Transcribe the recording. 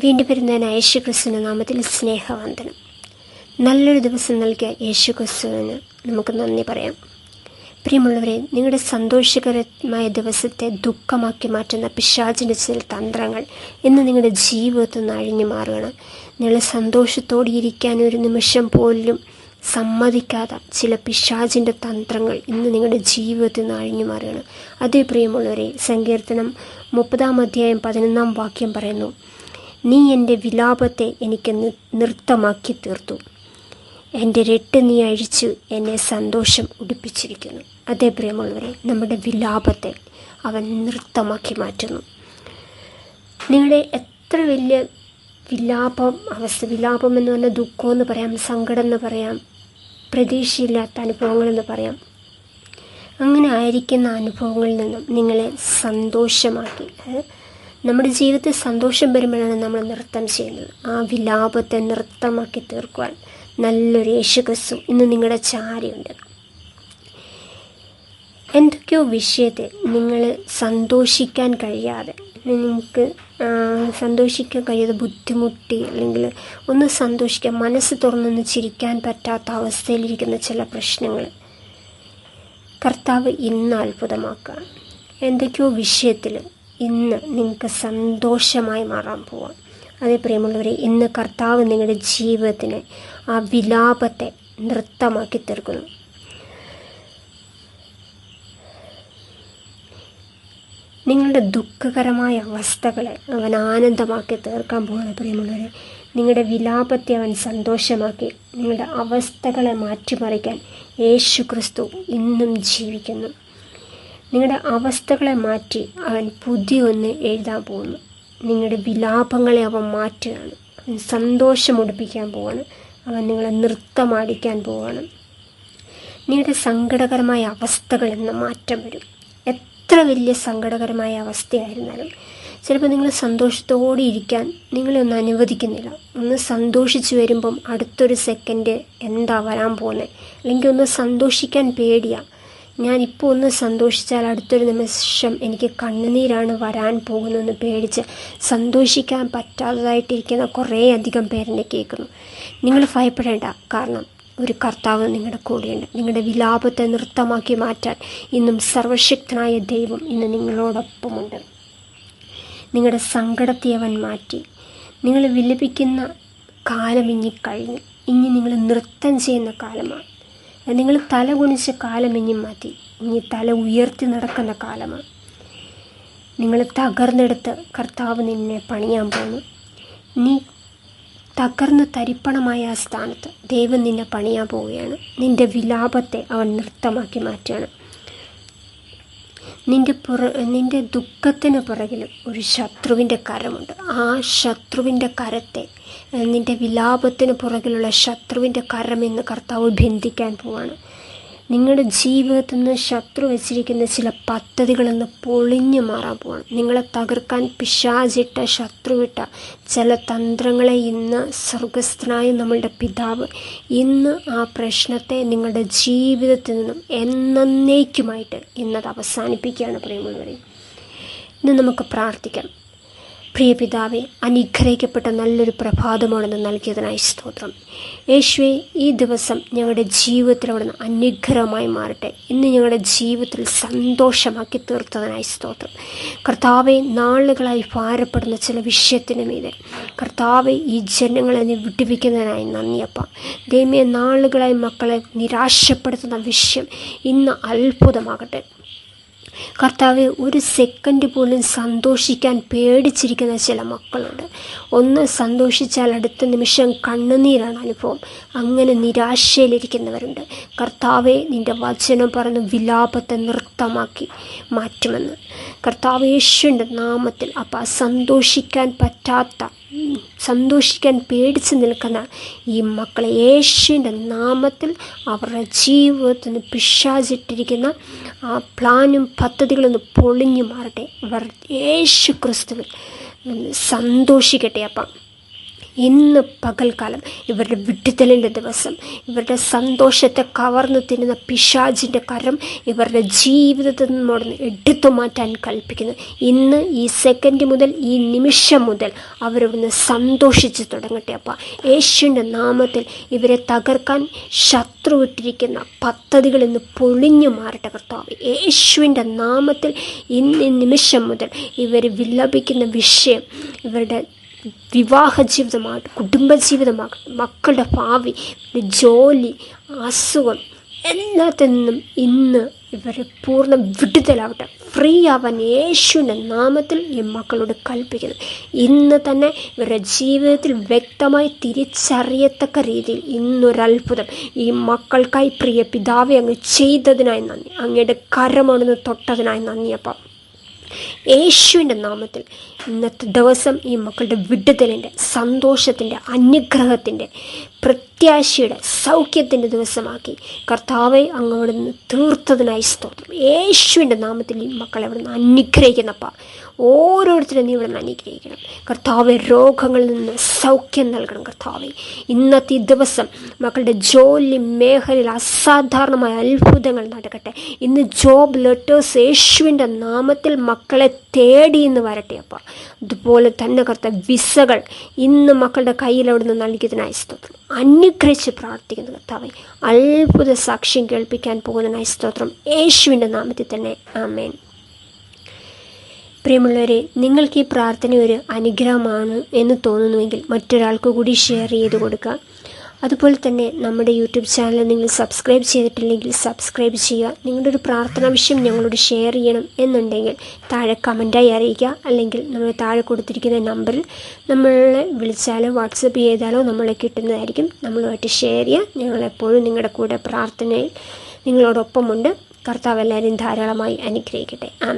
വീണ്ടും വരുന്നതിന് യേശു ക്രിസ്തുവിന്റെ നാമത്തിൽ സ്നേഹവന്ദനം. നല്ലൊരു ദിവസം നൽകിയ യേശു ക്രിസ്തുവിന് നമുക്ക് നന്ദി പറയാം. പ്രിയമുള്ളവരെ നിങ്ങളുടെ സന്തോഷകരമായ ദിവസത്തെ ദുഃഖമാക്കി മാറ്റുന്ന പിശാചിന്റെ ചില തന്ത്രങ്ങൾ ഇന്ന് നിങ്ങളുടെ ജീവിതത്തിൽ നിന്ന് അഴിഞ്ഞു മാറുകയാണ്. നിങ്ങൾ സന്തോഷത്തോടെ ഇരിക്കാൻ ഒരു നിമിഷം പോലും സമ്മതിക്കാത്ത ചില പിശാചിന്റെ തന്ത്രങ്ങൾ ഇന്ന് നിങ്ങളുടെ ജീവിതത്തിൽ നിന്ന് അഴിഞ്ഞു മാറുകയാണ്. അതേ പ്രിയമുള്ളവരെ സങ്കീർത്തനം മുപ്പതാം അധ്യായം പതിനൊന്നാം വാക്യം പറയുന്നു നീ എന്റെ വിലാപത്തെ എനിക്ക് നൃത്തമാക്കി തീർത്തു. എന്റെ രട്ട് നീ അഴിച്ചു എന്നെ സന്തോഷം ഉടുപ്പിച്ചിരിക്കുന്നു. അതേ പ്രിയമുള്ളവരെ നമ്മുടെ വിലാപത്തെ അവൻ നൃത്തമാക്കി മാറ്റുന്നു. നിങ്ങളുടെ എത്ര വലിയ വിലാപം അവസ്ഥ വിലാപം എന്ന് പറഞ്ഞാൽ ദുഃഖം എന്ന് പറയാം സങ്കടം എന്ന് പറയാം പ്രതീക്ഷയില്ലാത്ത അനുഭവങ്ങളെന്ന് പറയാം. അങ്ങനെ ആയിരിക്കുന്ന അനുഭവങ്ങളിൽ നിന്നും നിങ്ങളെ സന്തോഷമാക്കി നമ്മുടെ ജീവിതത്തിൽ സന്തോഷം വരുമ്പോഴാണ് നമ്മൾ നൃത്തം ചെയ്യുന്നത്. ആ വിലാപത്തെ നൃത്തമാക്കി തീർക്കുവാൻ നല്ലൊരു യേശുക്രിസ്തു ഇന്ന് നിങ്ങളുടെ ചാരിയുണ്ട്. എന്തൊക്കെയോ വിഷയത്തെ നിങ്ങൾ സന്തോഷിക്കാൻ കഴിയാതെ നിങ്ങൾക്ക് സന്തോഷിക്കാൻ കഴിയാതെ ബുദ്ധിമുട്ടി അല്ലെങ്കിൽ ഒന്ന് സന്തോഷിക്കാൻ മനസ്സ് തുറന്നൊന്ന് ചിരിക്കാൻ പറ്റാത്ത അവസ്ഥയിലിരിക്കുന്ന ചില പ്രശ്നങ്ങൾ കർത്താവ് ഇന്ന് അത്ഭുതമാക്കുക എന്തൊക്കെയോ വിഷയത്തിൽ ഇന്ന് നിങ്ങൾക്ക് സന്തോഷമായി മാറാൻ പോവാം. അതേ പ്രിയമുള്ളവരെ ഇന്ന് കർത്താവ് നിങ്ങളുടെ ജീവിതത്തിന് ആ വിലാപത്തെ നൃത്തമാക്കി തീർക്കുന്നു. നിങ്ങളുടെ ദുഃഖകരമായ അവസ്ഥകളെ അവൻ ആനന്ദമാക്കി തീർക്കാൻ പോകുന്ന പ്രിയമുള്ളവരെ. നിങ്ങളുടെ വിലാപത്തെ അവൻ സന്തോഷമാക്കി നിങ്ങളുടെ അവസ്ഥകളെ മാറ്റിമറിക്കാൻ യേശു ക്രിസ്തു ഇന്നും ജീവിക്കുന്നു. നിങ്ങളുടെ അവസ്ഥകളെ മാറ്റി അവൻ പുതിയ ഒന്ന് എഴുതാൻ പോകുന്നു. നിങ്ങളുടെ വിലാപങ്ങളെ അവൻ മാറ്റുകയാണ്. അവൻ സന്തോഷമുടിപ്പിക്കാൻ പോവാണ്. അവൻ നിങ്ങളെ നൃത്തമാടിക്കാൻ പോവാണ്. നിങ്ങളുടെ സങ്കടകരമായ അവസ്ഥകളിൽ നിന്ന് മാറ്റം വരും. എത്ര വലിയ സങ്കടകരമായ അവസ്ഥയായിരുന്നാലും ചിലപ്പോൾ നിങ്ങൾ സന്തോഷത്തോടെ ഇരിക്കാൻ നിങ്ങളെ ഒന്ന് അനുവദിക്കുന്നില്ല. ഒന്ന് സന്തോഷിച്ചു വരുമ്പം അടുത്തൊരു സെക്കൻഡ് എന്താ വരാൻ പോകുന്നത്? അല്ലെങ്കിൽ ഒന്ന് സന്തോഷിക്കാൻ പേടിയാണ് ഞാനിപ്പോൾ ഒന്ന് സന്തോഷിച്ചാൽ അടുത്തൊരു നിമിഷം എനിക്ക് കണ്ണുനീരാണ് വരാൻ പോകുന്നതെന്ന് പേടിച്ച് സന്തോഷിക്കാൻ പറ്റാത്തതായിട്ടിരിക്കുന്ന കുറേ അധികം പേരെന്നെ കേൾക്കുന്നു. നിങ്ങൾ ഭയപ്പെടേണ്ട. കാരണം ഒരു കർത്താവ് നിങ്ങളുടെ കൂടെയുണ്ട്. നിങ്ങളുടെ വിലാപത്തെ നൃത്തമാക്കി മാറ്റാൻ ഇന്നും സർവശക്തനായ ദൈവം ഇന്ന് നിങ്ങളോടൊപ്പമുണ്ട്. നിങ്ങളുടെ സങ്കടത്തെ അവൻ മാറ്റി. നിങ്ങൾ വിലപിക്കുന്ന കാലം ഇനി കഴിഞ്ഞു. ഇനി നിങ്ങൾ നൃത്തം ചെയ്യുന്ന കാലമാണ്. നിങ്ങൾ തല കുനിച്ച കാലം ഇനി മാറ്റി. ഇനി തല ഉയർത്തി നടക്കുന്ന കാലമാണ്. നിങ്ങൾ തകർന്നെടുത്ത് കർത്താവ് നിന്നെ പണിയാൻ പോകുന്നു നീ തകർന്ന് തരിപ്പണമായ ആ സ്ഥാനത്ത് ദൈവം നിന്നെ പണിയാൻ പോവുകയാണ്. നിന്റെ വിലാപത്തെ അവൻ നൃത്തമാക്കി മാറ്റുകയാണ്. നിന്റെ പുറ നിന്റെ ദുഃഖത്തിന് പുറകിൽ ഒരു ശത്രുവിന്റെ കരമുണ്ട്. ആ ശത്രുവിന്റെ കരത്തെ നിന്റെ വിലാപത്തിന് പുറകിലുള്ള ശത്രുവിന്റെ കരം എന്ന് കർത്താവ് ബന്ധിക്കാൻ പോവാണ്. നിങ്ങളുടെ ജീവിതത്തിൽ നിന്ന് ശത്രു വെച്ചിരിക്കുന്ന ചില പദ്ധതികളെന്ന് പൊളിഞ്ഞു മാറാൻ പോവാണ്. നിങ്ങളെ തകർക്കാൻ പിശാചിട്ട ശത്രുവിട്ട ചില തന്ത്രങ്ങളെ ഇന്ന് സ്വർഗസ്ഥനായ നമ്മളുടെ പിതാവ് ഇന്ന് ആ പ്രശ്നത്തെ നിങ്ങളുടെ ജീവിതത്തിൽ നിന്നും എന്നേക്കുമായിട്ട് ഇന്നത് അവസാനിപ്പിക്കുകയാണ് പ്രിയമുള്ളവരെ. ഇന്ന് നമുക്ക് പ്രാർത്ഥിക്കാം. പ്രിയ പിതാവെ അനുഗ്രഹിക്കപ്പെട്ട നല്ലൊരു പ്രഭാതമാണെന്ന് നൽകിയതിനായി സ്തോത്രം. യേശുവെ ഈ ദിവസം ഞങ്ങളുടെ ജീവിതത്തിൽ അവിടുന്ന് അനുഗ്രഹമായി മാറട്ടെ. ഇന്ന് ഞങ്ങളുടെ ജീവിതത്തിൽ സന്തോഷമാക്കി തീർത്തതിനായി സ്തോത്രം. കർത്താവെ നാളുകളായി ഭാരപ്പെടുന്ന ചില വിഷയത്തിന് മീതെ കർത്താവെ ഈ ജനങ്ങളെ നീ വിട്ടുവിക്കുന്നതിനായി നന്ദിയപ്പ ദൈമിയ നാളുകളായി മക്കളെ നിരാശപ്പെടുത്തുന്ന വിഷയം ഇന്ന് അത്ഭുതമാകട്ടെ. കർത്താവെ ഒരു സെക്കൻഡ് പോലും സന്തോഷിക്കാൻ പേടിച്ചിരിക്കുന്ന ചില മക്കളുണ്ട് ഒന്ന് സന്തോഷിച്ചാൽ അടുത്ത നിമിഷം കണ്ണുനീരാണ് അനുഭവം. അങ്ങനെ നിരാശയിലിരിക്കുന്നവരുണ്ട്. കർത്താവെ നിന്റെ വചനം പറഞ്ഞ് വിലാപത്തെ നൃത്തമാക്കി മാറ്റുമെന്ന്. കർത്താവ് യേശുവിന്റെ നാമത്തിൽ അപ്പം സന്തോഷിക്കാൻ പറ്റാത്ത സന്തോഷിക്കാൻ പേടിച്ച് നിൽക്കുന്ന ഈ മക്കളെ യേശുവിന്റെ നാമത്തിൽ അവരുടെ ജീവിതത്തിന് പിശാചിട്ടിരിക്കുന്ന ആ പ്ലാനും പദ്ധതികളൊന്ന് പൊളിഞ്ഞു മാറട്ടെ. അവർ യേശു ക്രിസ്തുവിൽ സന്തോഷിക്കട്ടെ അപ്പം. ഇന്ന് പകൽക്കാലം ഇവരുടെ വിടുതലിന്റെ ദിവസം ഇവരുടെ സന്തോഷത്തെ കവർന്നു തിന്നുന്ന പിശാജിന്റെ കരം ഇവരുടെ ജീവിതത്തിൽ നിന്നോടൊന്ന് എടുത്തു മാറ്റാൻ കൽപ്പിക്കുന്നു. ഇന്ന് ഈ സെക്കൻഡ് മുതൽ ഈ നിമിഷം മുതൽ അവരവിടുന്ന് സന്തോഷിച്ച് തുടങ്ങട്ടെ അപ്പ. യേശുവിന്റെ നാമത്തിൽ ഇവരെ തകർക്കാൻ ശത്രു വിട്ടിരിക്കുന്ന പദ്ധതികൾ ഇന്ന് പൊളിഞ്ഞു മാറട്ടെ കർത്താവ്. യേശുവിന്റെ നാമത്തിൽ ഇന്ന് നിമിഷം മുതൽ ഇവർ വിലപിക്കുന്ന വിഷയം ഇവരുടെ വിവാഹ ജീവിതമാകട്ടെ കുടുംബജീവിതമാകട്ടെ മക്കളുടെ ഭാവി ജോലി അസുഖം എല്ലാത്തിൽ നിന്നും ഇന്ന് ഇവരെ പൂർണ വിടുതലാവട്ടെ ഫ്രീ ആവാൻ യേശുവിന്റെ നാമത്തിൽ ഈ മക്കളോട് കൽപ്പിക്കുന്നു. ഇന്ന് തന്നെ ഇവരുടെ ജീവിതത്തിൽ വ്യക്തമായി തിരിച്ചറിയത്തക്ക രീതിയിൽ ഇന്നൊരത്ഭുതം ഈ മക്കൾക്കായി പ്രിയ പിതാവെ അങ്ങ് ചെയ്തതിനായി നന്ദി. അങ്ങയുടെ കരമണന്ന് തൊട്ടതിനായി നന്ദി അപ്പം. യേശുവിന്റെ നാമത്തിൽ ഇന്നത്തെ ദിവസം ഈ മക്കളുടെ വിടുതലിന്റെ സന്തോഷത്തിന്റെ അനുഗ്രഹത്തിന്റെ പ്രത്യാശയുടെ സൗഖ്യത്തിന്റെ ദിവസമാക്കി. കർത്താവെ അങ്ങ് തീർത്തതിനായി സ്തോത്രം. യേശുവിന്റെ നാമത്തിൽ ഈ മക്കളെ അവിടെ നിന്ന് അനുഗ്രഹിക്കുന്നപ്പ ഓരോരുത്തരും നീ ഇവിടെ അനുഗ്രഹിക്കണം. കർത്താവെ രോഗങ്ങളിൽ നിന്ന് സൗഖ്യം നൽകണം കർത്താവെ. ഇന്നത്തെ ദിവസം മക്കളുടെ ജോലി മേഖലയിൽ അസാധാരണമായ അത്ഭുതങ്ങൾ നടക്കട്ടെ. ഇന്ന് ജോബ് ലെറ്റേഴ്സ് യേശുവിന്റെ നാമത്തിൽ മക്കളെ തേടി എന്ന് വരട്ടെ അപ്പ. അതുപോലെ തന്നെ കർത്ത വിസകൾ ഇന്ന് മക്കളുടെ കയ്യിൽ അവിടെ നിന്ന് നൽകിയതിനായി സ്തോത്രം. അനുഗ്രഹിച്ച് പ്രാർത്ഥിക്കുന്നു കർത്താവെ. അത്ഭുത സാക്ഷ്യം കേൾപ്പിക്കാൻ പോകുന്നതിനായി സ്തോത്രം. യേശുവിന്റെ നാമത്തിൽ തന്നെ. ആമേൻ. പ്രിയമുള്ളവരെ നിങ്ങൾക്ക് ഈ പ്രാർത്ഥന ഒരു അനുഗ്രഹമാണ് എന്ന് തോന്നുന്നുവെങ്കിൽ മറ്റൊരാൾക്ക് കൂടി ഷെയർ ചെയ്ത് കൊടുക്കുക അതുപോലെ തന്നെ നമ്മുടെ യൂട്യൂബ് ചാനൽ നിങ്ങൾ സബ്സ്ക്രൈബ് ചെയ്തിട്ടില്ലെങ്കിൽ സബ്സ്ക്രൈബ് ചെയ്യുക. നിങ്ങളുടെ ഒരു പ്രാർത്ഥനാ വിഷയം ഞങ്ങളോട് ഷെയർ ചെയ്യണം എന്നുണ്ടെങ്കിൽ താഴെ കമന്റായി അറിയിക്കുക. അല്ലെങ്കിൽ നമ്മൾ താഴെ കൊടുത്തിരിക്കുന്ന നമ്പറിൽ നമ്മളെ വിളിച്ചാലോ വാട്സപ്പ് ചെയ്താലോ നമ്മളെ കിട്ടുന്നതായിരിക്കും. നമ്മളുമായിട്ട് ഷെയർ ചെയ്യുക. ഞങ്ങളെപ്പോഴും നിങ്ങളുടെ കൂടെ പ്രാർത്ഥനയിൽ നിങ്ങളോടൊപ്പമുണ്ട്. കർത്താവ് എല്ലാവരും ധാരാളമായി അനുഗ്രഹിക്കട്ടെ.